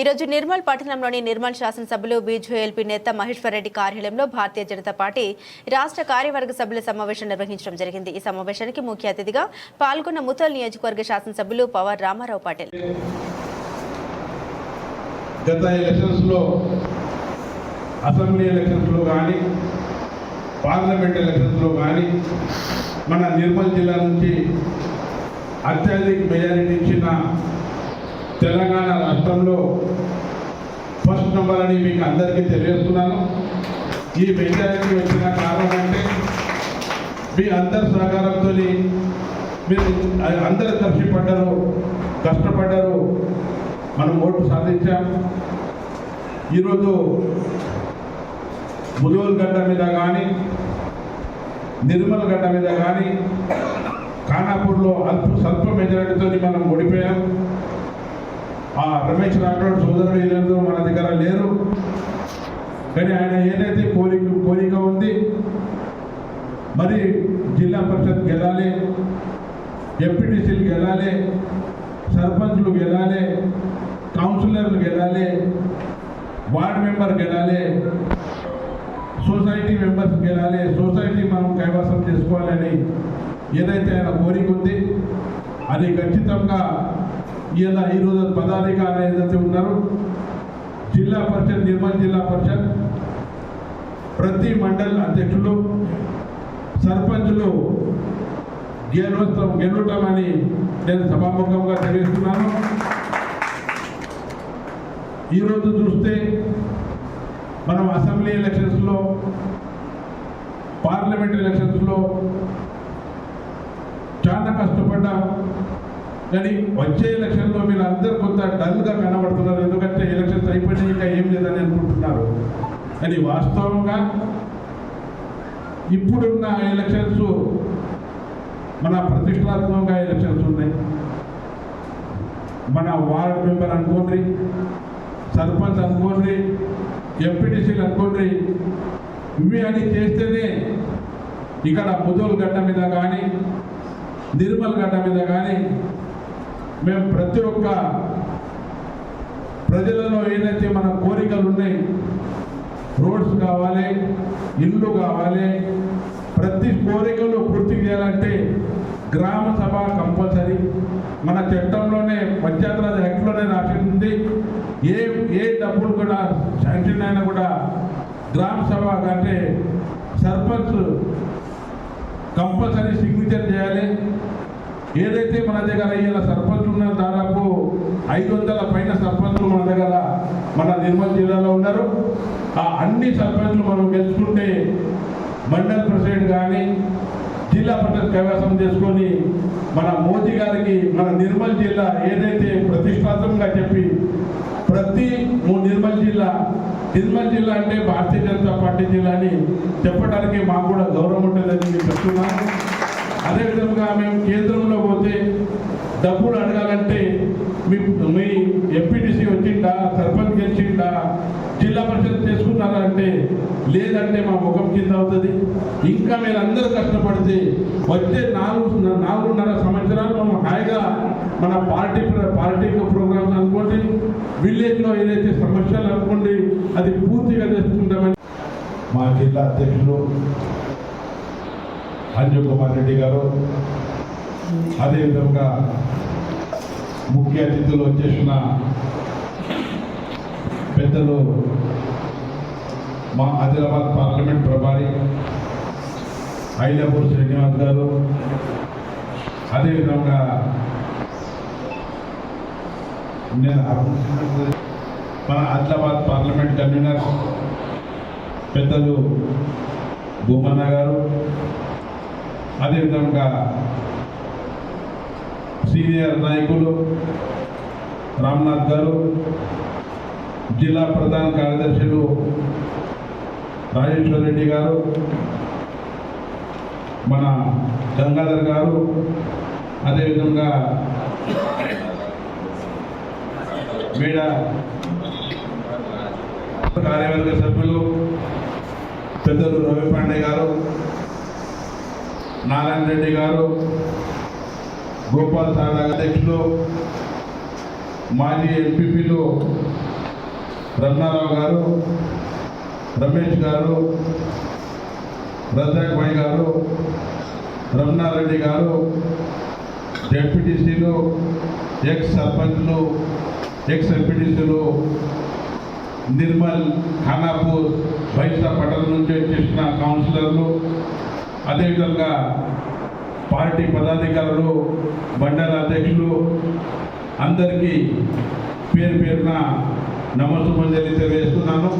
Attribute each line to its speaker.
Speaker 1: ఈరోజు నిర్మల్ పట్టణంలోని నిర్మల్ శాసనసభ్యులు బీజేఎల్పీ నేత మహేశ్వర్ రెడ్డి కార్యాలయంలో భారతీయ జనతా పార్టీ రాష్ట్ర కార్యవర్గ సభ్యుల సమావేశం నిర్వహించడం జరిగింది. ఈ సమావేశానికి ముఖ్య అతిథిగా పాల్గొన్న ముతల్ నియోజకవర్గ శాసనసభ్యులు పవర్ రామారావు పాటిల్.
Speaker 2: గత ఎలక్షన్స్లో అసెంబ్లీ ఎలక్షన్స్లో కానీ పార్లమెంట్ ఎలక్షన్స్లో కానీ మన నిర్మల్ జిల్లా నుంచి అత్యధిక మెజారిటీ ఇచ్చిన తెలంగాణ రాష్ట్రంలో ఫస్ట్ నెంబర్ అని మీకు అందరికీ తెలియజేస్తున్నాను. ఈ మెజారిటీ వచ్చిన కారణం అంటే మీ అందరి సహకారంతో మీరు అందరు పడ్డారు కష్టపడ్డారు మనం ఓటు సాధించాం. ఈరోజు ములుగుల గడ్డ మీద కానీ నిర్మల్ గడ్డ మీద కానీ ఖానాపూర్లో అల్ప స్వల్ప మెజారిటీతో మనం ఓడిపోయాం. ఆ రమేష్ రాఠోడ్ సోదరుడు ఈరోజు మన దగ్గర లేరు. కానీ ఆయన ఏదైతే కోరిక కోరిక ఉంది మరి జిల్లా పరిషత్ గెలాలి ఎంపీటీసీలు గెలాలి సర్పంచ్లు గెలాలి కౌన్సిలర్లు గెలాలి వార్డ్ మెంబర్ గెలాలి సొసైటీ మెంబర్స్ గెలాలి సొసైటీ మనం కైవసం చేసుకోవాలని ఏదైతే ఆయన కోరిక ఉంది అది ఖచ్చితంగా ఈయన ఈరోజు పదాధికారులు ఏదైతే ఉన్నారో జిల్లా పరిషత్ నిర్మల్ జిల్లా పరిషత్ ప్రతి మండల్ అధ్యక్షులు సర్పంచులు గెలుస్తాం గెలుటామని నేను సభాముఖంగా తెలియజేస్తున్నాను. ఈరోజు చూస్తే మనం అసెంబ్లీ ఎలక్షన్స్లో పార్లమెంట్ ఎలక్షన్స్లో చాలా కష్టపడ్డాం. కానీ వచ్చే ఎలక్షన్లో మీరు అందరు కొంత డల్గా కనబడుతున్నారు. ఎందుకంటే ఎలక్షన్స్ అయిపోయినాయి ఇంకా ఏం లేదని అనుకుంటున్నారు. కానీ వాస్తవంగా ఇప్పుడున్న ఎలక్షన్స్ మన ప్రతిష్టాత్మకంగా ఎలక్షన్స్ ఉన్నాయి. మన వార్డ్ మెంబర్ అనుకోండి సర్పంచ్ అనుకోండి ఎంపీటీసీలు అనుకోండి ఇవి అని చేస్తేనే ఇక్కడ ముదోలు గడ్డ మీద కానీ నిర్మల్ గడ్డ మీద కానీ మేము ప్రతి ఒక్క ప్రజలలో ఏదైతే మన కోరికలు ఉన్నాయి రోడ్స్ కావాలి ఇల్లు కావాలి ప్రతి కోరికలు పూర్తి చేయాలంటే గ్రామ సభ కంపల్సరీ. మన చట్టంలోనే పంచాయతీరాజ్ యాక్ట్లోనే రాసింది. ఏ ఏ డబ్బులు కూడా శాంక్షన్ అయినా కూడా గ్రామ సభ అంటే సర్పంచ్ కంపల్సరీ సిగ్నేచర్ చేయాలి. ఏదైతే మన దగ్గర ఇలా సర్పంచ్ అనుకున్న దాదాపు ఐదు వందల పైన సర్పంచులు మన దగ్గర మన నిర్మల్ జిల్లాలో ఉన్నారు. ఆ అన్ని సర్పంచులు మనం గెలుచుకుంటే మండల్ ప్రెసిడెంట్ కానీ జిల్లా పరిషత్ కైవసం చేసుకొని మన మోదీ గారికి మన నిర్మల్ జిల్లా ఏదైతే ప్రతిష్టాత్మకంగా చెప్పి ప్రతి నిర్మల్ జిల్లా నిర్మల్ జిల్లా అంటే భారతీయ జనతా పార్టీ జిల్లా అని చెప్పడానికి మాకు కూడా గౌరవం ఉంటుందని చెప్తున్నాను. అదేవిధంగా మేము కేంద్రంలో పోతే డబ్బులు అడగాలంటే మీ మీ ఎంపీటీసీ వచ్చిందా సర్పంచ్ గెలిచిందా జిల్లా పరిషత్ చేసుకున్నారా అంటే లేదంటే మా ముఖం కింద అవుతుంది. ఇంకా మీరు అందరూ కష్టపడితే వచ్చే నాలుగు నాలుగున్నర సంవత్సరాలు మనం హాయిగా మన పార్టీ పార్టీ ప్రోగ్రామ్స్ అనుకోండి విలేజ్లో ఏదైతే సమస్యలు అనుకోండి అది పూర్తిగా తెచ్చుకుంటామని మా జిల్లా అధ్యక్షులు అంజు కుమార్ రెడ్డి గారు అదేవిధంగా ముఖ్య అతిథులు వచ్చేసిన పెద్దలు మా ఆదిలాబాద్ పార్లమెంట్ ప్రభారి ఐలాపూర్ శ్రీనివాస్ గారు అదేవిధంగా నేను మన ఆదిలాబాద్ పార్లమెంట్ కన్వీనర్ పెద్దలు భూమన్న గారు అదేవిధంగా సీనియర్ నాయకులు రామ్నాథ్ గారు జిల్లా ప్రధాన కార్యదర్శులు రాజేశ్వర్ రెడ్డి గారు మన గంగాధర్ గారు అదేవిధంగా మేడ కార్యవర్గ సభ్యులు పెద్దలు రవి పాండే గారు నారాయణ రెడ్డి గారు గోపాల్ సాగర్ అధ్యక్షులు మాజీ ఎంపీపీలు రమణారావు గారు రమేష్ గారు రజాక్ భాయ్ గారు రమణారెడ్డి గారు జడ్పీటీసీలు ఎక్స్ సర్పంచ్లు ఎక్స్ ఎంపీటీసీలు నిర్మల్ ఖానాపూర్ బైసా పట్టణం నుంచి వచ్చేసిన కౌన్సిలర్లు అదేవిధంగా పార్టీ పదాధికారులు మండల అధ్యక్షులు అందరికీ పేరు పేరున నమస్సు తెలియజేస్తున్నాను.